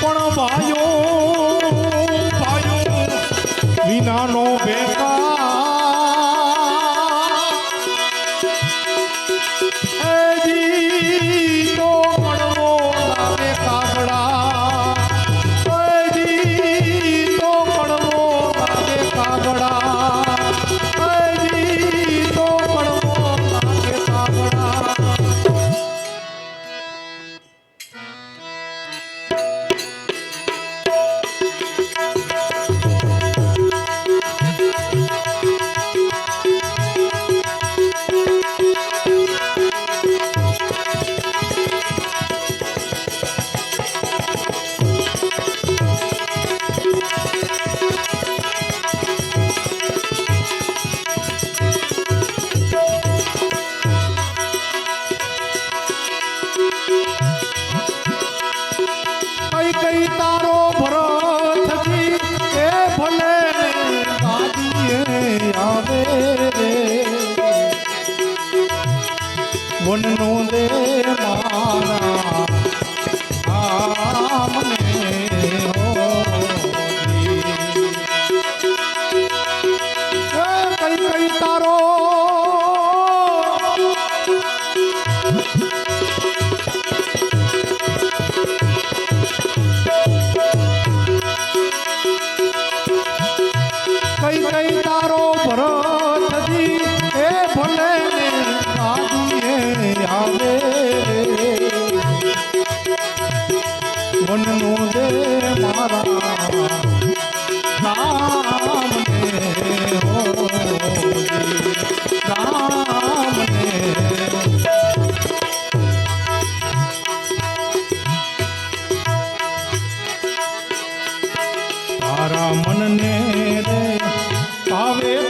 પણ ભાયો ભાયો વિનાનો પરો થતી એ ભલે આવે. મનનું દે મારા નામ તારા મનને રે આવે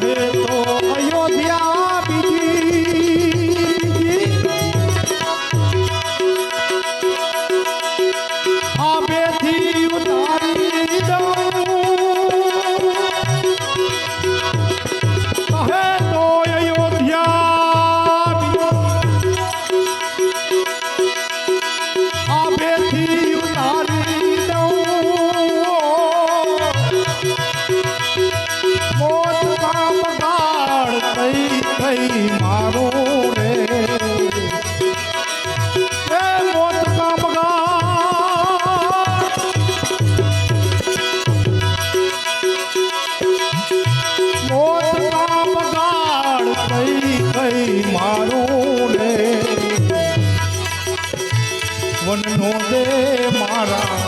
રહે તો અયોધ્યા મોદે મારા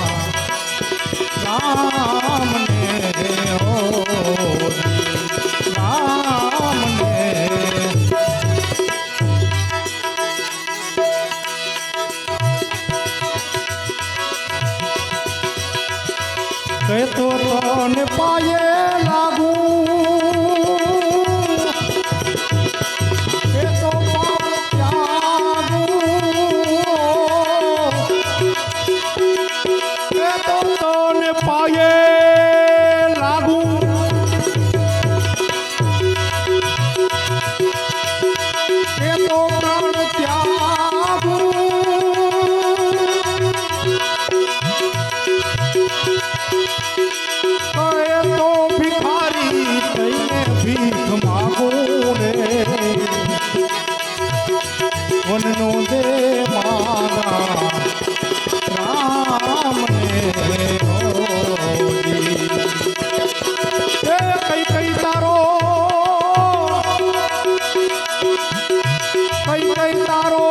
વનનું દે મારા રામ કઈ કઈ તારો કઈ કઈ તારો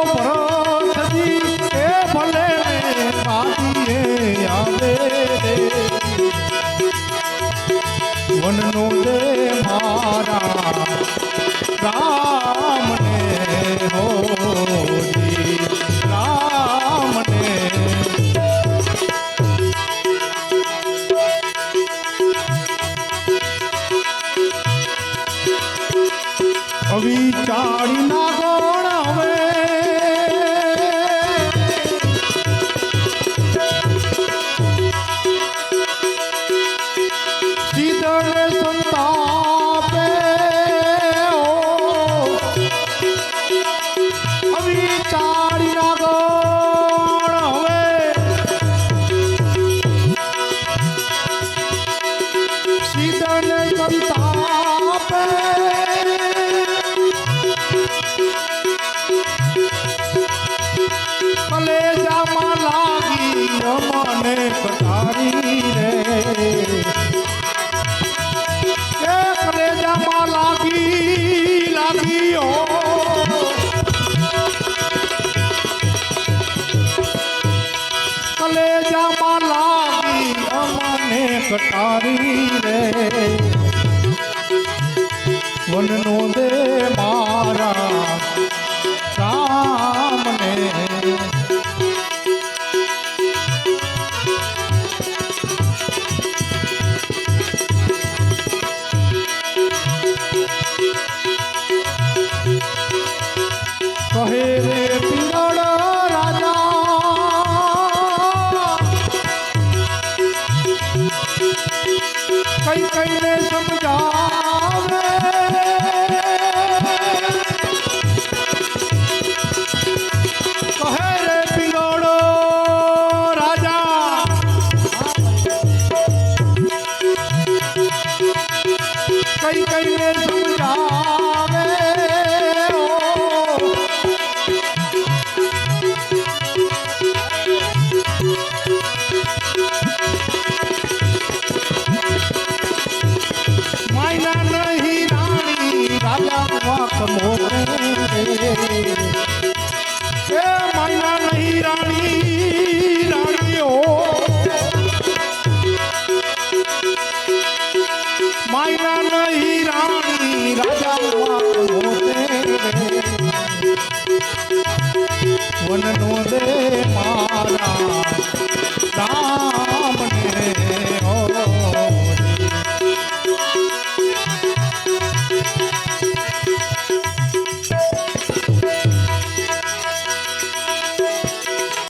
কবি চারি না કટારી રે વનનો દે Bye.